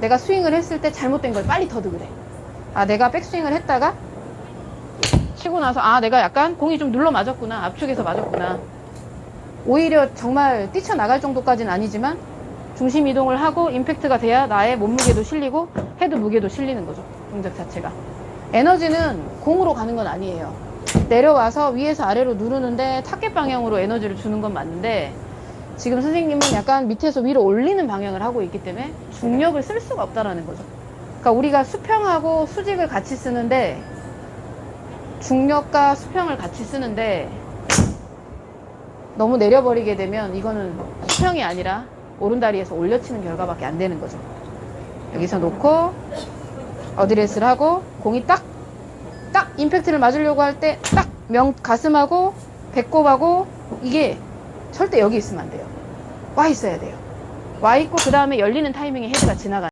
내가 스윙을 했을 때 잘못된 걸 빨리 터득을 해. 아, 내가 백스윙을 했다가 치고 나서 아, 내가 약간 공이 좀 눌러 맞았구나. 압축해서 맞았구나. 오히려 정말 뛰쳐나갈 정도까지는 아니지만 중심 이동을 하고 임팩트가 돼야 나의 몸무게도 실리고 헤드 무게도 실리는 거죠. 동작 자체가. 에너지는 공으로 가는 건 아니에요. 내려와서 위에서 아래로 누르는데 타겟 방향으로 에너지를 주는 건 맞는데 지금 선생님은 약간 밑에서 위로 올리는 방향을 하고 있기 때문에 중력을 쓸 수가 없다라는 거죠. 그러니까 우리가 수평하고 수직을 같이 쓰는데 중력과 수평을 같이 쓰는데 너무 내려버리게 되면 이거는 수평이 아니라 오른다리에서 올려치는 결과밖에 안 되는 거죠. 여기서 놓고 어드레스를 하고 공이 딱, 딱 임팩트를 맞으려고 할 때 딱 명, 가슴하고 배꼽하고 이게 절대 여기 있으면 안 돼요. 와 있어야 돼요. 와 있고 그 다음에 열리는 타이밍에 헤드가 지나가.